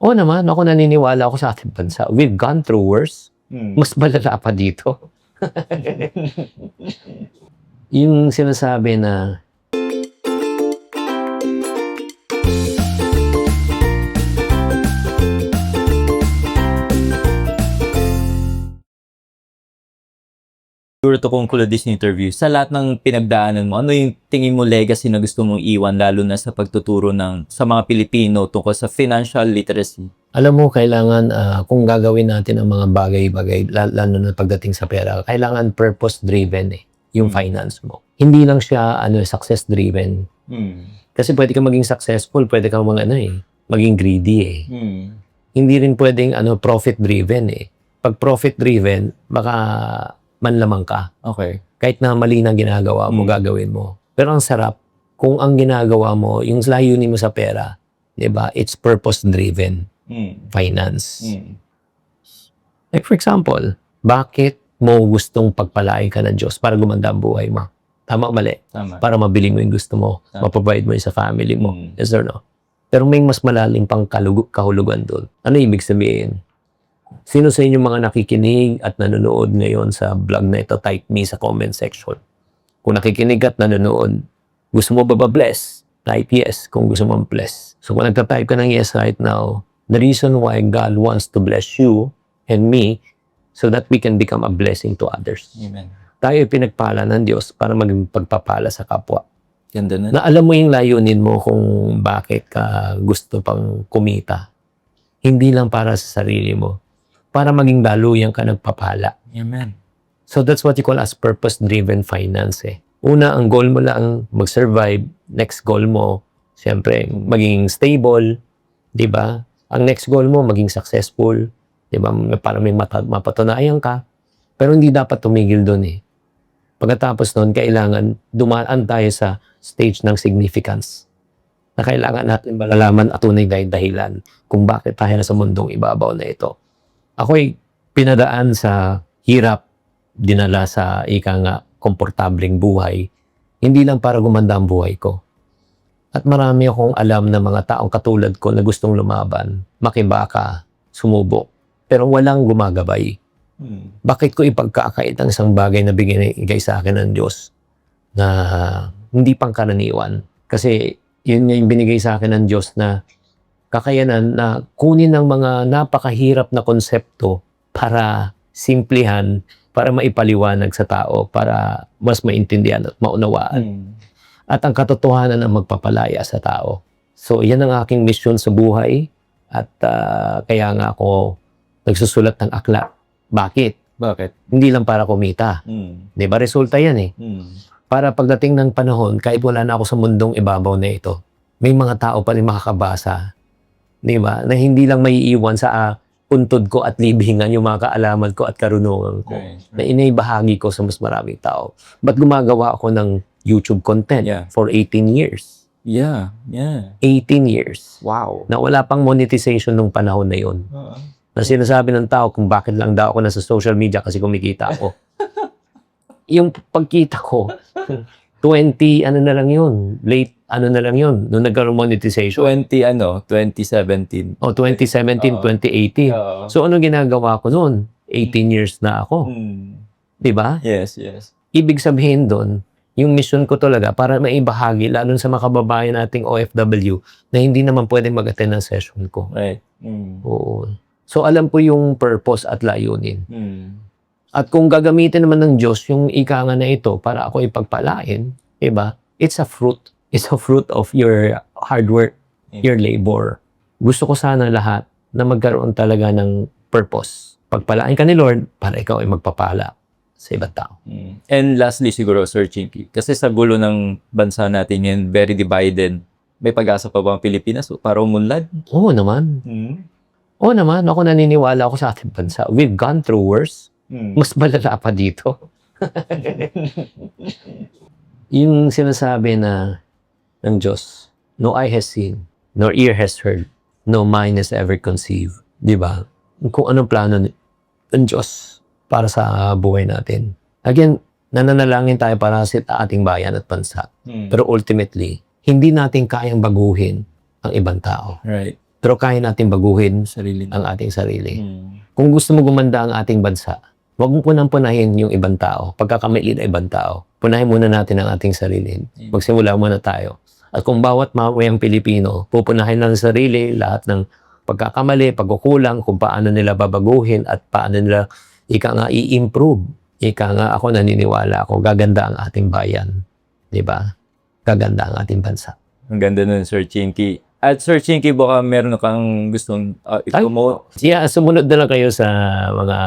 Oo naman, ako naniniwala ako sa ating bansa. We've gone through worse. Mm. Mas malala pa dito. yung sinasabi na Siguro to conclude this interview, sa lahat ng pinagdaanan mo, ano yung tingin mo legacy na gusto mong iwan lalo na sa pagtuturo ng sa mga Pilipino tungkol sa financial literacy? alam mo, kailangan ah, kung gagawin natin ang mga bagay-bagay, la- lalo na pagdating sa pera, kailangan purpose-driven eh, yung Mm. finance mo. Hindi lang siya ano success-driven. Mm. Kasi pwede ka maging successful, pwede ka mag, ano, eh, maging greedy eh. Mm. Hindi rin pwedeng ano, profit-driven eh. Pag profit-driven, baka manlamang ka. Okay. Kahit na mali na ginagawa mo, Mm. gagawin mo. Pero ang sarap, kung ang ginagawa mo, yung layunin mo sa pera, di ba, it's purpose-driven Mm. finance. Mm. Like for example, bakit mo gustong pagpalain ka ng Diyos para gumanda ang buhay mo? Tama o mali? Tama. Para mabili mo yung gusto mo, Tama. maprovide mo yung sa family mo. Mm. Yes or no? Pero may mas malalim pang kahulugan doon. Ano ibig sabihin? Sino sa inyo mga nakikinig at nanonood ngayon sa vlog na ito, type me sa comment section. Kung nakikinig at nanonood, gusto mo ba ba-bless? Type yes kung gusto mo bless. So kung nagta-type ka ng yes right now, the reason why God wants to bless you and me so that we can become a blessing to others. Amen. Tayo ay pinagpala ng Diyos para maging pagpapala sa kapwa Ganda na. na alam mo yung layunin mo kung bakit ka gusto pang kumita. Hindi lang para sa sarili mo. Para maging daluyang ka nagpapala. Amen. So that's what you call as purpose-driven finance eh. Una, ang goal mo lang mag-survive. Next goal mo, siyempre, maging stable. di ba? Ang next goal mo, maging successful. di ba? Para may mata- mapatunayan ka. Pero hindi dapat tumigil doon eh. Pagkatapos noon, kailangan dumaan tayo sa stage ng significance. Na kailangan natin malalaman at tunay na dahilan kung bakit tayo nasa mundong ibabaw na ito. Ako'y pinadaan sa hirap, dinala sa ika nga komportableng buhay, hindi lang para gumanda ang buhay ko. At marami akong alam na mga taong katulad ko na gustong lumaban, makibaka, sumubok, pero walang gumagabay. Mm. Bakit ko ipagkakait ang isang bagay na binigay sa akin ng Diyos na hindi pangkaraniwan? Kasi yun nga yung binigay sa akin ng Diyos na kakayanan na kunin ng mga napakahirap na konsepto para simplihan, para maipaliwanag sa tao, para mas maintindihan at maunawaan. Mm. At ang katotohanan ang magpapalaya sa tao. So, yan ang aking mission sa buhay. At ah, kaya nga ako nagsusulat ng aklat. Bakit? Bakit? Hindi lang para kumita. Mm. Di ba? Resulta yan eh. Mm. Para pagdating ng panahon, kahit wala na ako sa mundong ibabaw na ito, may mga tao pa rin makakabasa. Di ba? Na hindi lang may iiwan sa ah, puntod ko at libhingan yung mga kaalaman ko at karunungan ko. Right. Na inaibahagi ko sa mas maraming tao. Ba't gumagawa ako ng YouTube content Yeah. for 18 years? Yeah. Yeah. 18 years. Wow. Na wala pang monetization nung panahon na yun. Uh, Na sinasabi ng tao kung bakit lang daw ako nasa social media kasi kumikita ako. yung pagkita ko, 20, ano na lang yun, late, ano na lang yun, nung nagkaroon monetization. 20 ano, 2017. O, 2017, Oo. 2018. Oo. So, ano ginagawa ko noon? 18 years na ako. Mm. Di ba? Yes, yes. Ibig sabihin doon, yung mission ko talaga para maibahagi, lalo sa mga kababayan nating OFW, na hindi naman pwedeng mag-attend ng session ko. Right. Mm. Oo. So, alam ko yung purpose at layunin. Mm. At kung gagamitin naman ng Diyos yung ika nga na ito para ako ipagpalain, diba? It's a fruit. It's a fruit of your hard work, your labor. Gusto ko sana lahat na magkaroon talaga ng purpose. Pagpalain ka ni Lord para ikaw ay magpapala sa ibang tao. Mm. And lastly siguro, Sir Chinky, kasi sa gulo ng bansa natin yan, very divided. May pag-asa pa ba ang Pilipinas para umunlad? Oo naman. Mm. Oo naman. Ako naniniwala ako sa ating bansa. We've gone through worse. Mm. Mas malala pa dito. yung sinasabi na ng Diyos, no eye has seen, nor ear has heard, no mind has ever conceived. Di ba? Kung anong plano ni- ng Diyos para sa buhay natin. Again, nananalangin tayo para sa ating bayan at bansa. Mm. Pero ultimately, hindi natin kayang baguhin ang ibang tao. Right. Pero kaya natin baguhin Sarili ang ating sarili. Mm. Kung gusto mo gumanda ang ating bansa, huwag mo punang-punahin yung ibang tao. Pagkakamali na ibang tao, punahin muna natin ang ating sarili. Magsimula muna tayo. At kung bawat mawayang Pilipino, pupunahin ng sarili lahat ng pagkakamali, pagkukulang, kung paano nila babaguhin at paano nila ika nga i-improve. Ika nga ako naniniwala ako, gaganda ang ating bayan. Di ba? Gaganda ang ating bansa. Ang ganda nun, Sir Chinky. At Sir Chinky, baka meron kang gustong uh, Ay, i-promote. Yeah, sumunod na lang kayo sa mga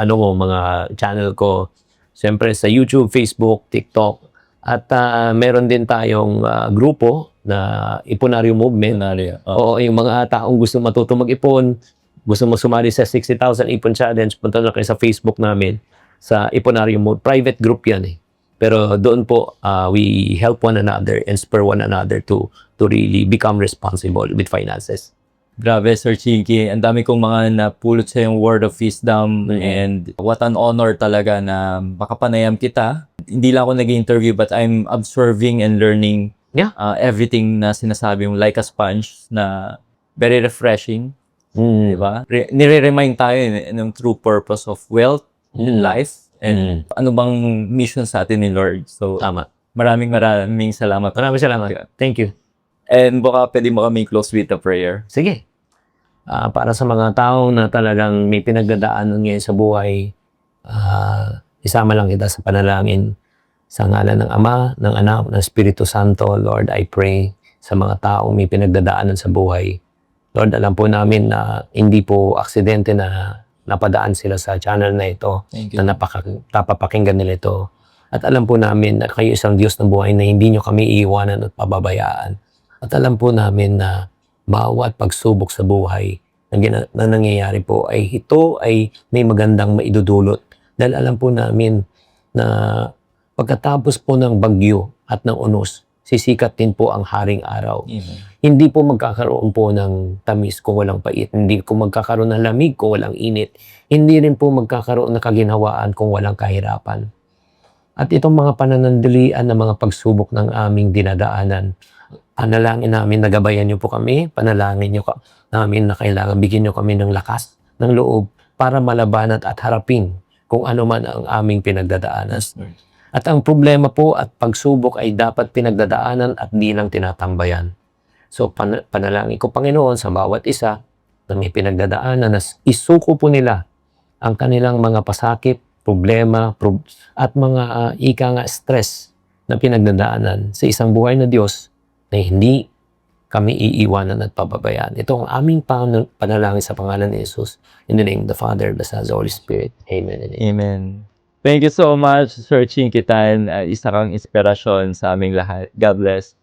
ano mo, mga channel ko. Siyempre sa YouTube, Facebook, TikTok. At ah, meron din tayong ah, grupo na Ipunaryo Movement. Scenario. Oh. Oo, yung mga taong gusto matuto mag-ipon, gusto mo sumali sa 60,000 Ipon Challenge, punta na kayo sa Facebook namin, sa Ipunaryo Mode. Private group yan eh. Pero doon po, ah, we help one another and spur one another to to really become responsible with finances. Grabe, Sir Chinky. Ang dami kong mga napulot sa yung word of wisdom Mhm. and what an honor talaga na makapanayam kita. Hindi lang ako nag-interview but I'm observing and learning Yeah. uh, everything na sinasabi mo like a sponge na very refreshing, di ba? Re- nire-remind tayo n- ng true purpose of wealth in Mm. life and ano bang mission sa atin ni Lord. So, Tama. maraming maraming salamat. Maraming salamat. Thank you. And baka pwede mo kami close with a prayer. Sige. Ah, para sa mga tao na talagang may pinagdadaanan ngayon sa buhay, ah, isama lang kita sa panalangin. Sa ngalan ng Ama, ng Anak, ng Espiritu Santo, Lord, I pray sa mga tao may pinagdadaanan sa buhay. Lord, alam po namin na hindi po aksidente na napadaan sila sa channel na ito na napaka, napapakinggan nila ito. At alam po namin na kayo isang Diyos ng buhay na hindi nyo kami iiwanan at pababayaan. At alam po namin na bawat pagsubok sa buhay na, gina- na nangyayari po ay ito ay may magandang maidudulot. Dahil alam po namin na pagkatapos po ng bagyo at ng unos, sisikat din po ang haring araw Amen. hindi po magkakaroon po ng tamis kung walang pait. Hindi po magkakaroon ng lamig kung walang init. Hindi rin po magkakaroon ng kaginhawaan kung walang kahirapan. At itong mga pananandalian na mga pagsubok ng aming dinadaanan, panalangin namin, nagabayan niyo po kami, panalangin niyo ka, namin na kailangan bigyan niyo kami ng lakas, ng loob, para malabanan at harapin kung ano man ang aming pinagdadaanan. At ang problema po at pagsubok ay dapat pinagdadaanan at di lang tinatambayan. So pan- panalangin ko Panginoon sa bawat isa na may pinagdadaanan na isuko po nila ang kanilang mga pasakit, problema, prob- at mga ah, ika nga stress na pinagdadaanan sa isang buhay na Diyos na hindi kami iiwanan at pababayaan. Ito ang aming pan- panalangin sa pangalan ni Jesus. In the name of the Father, the Son, the Holy Spirit. Amen and amen. Amen. Thank you so much, Sir Chinky Tan. Uh, isa kang inspirasyon sa aming lahat. God bless.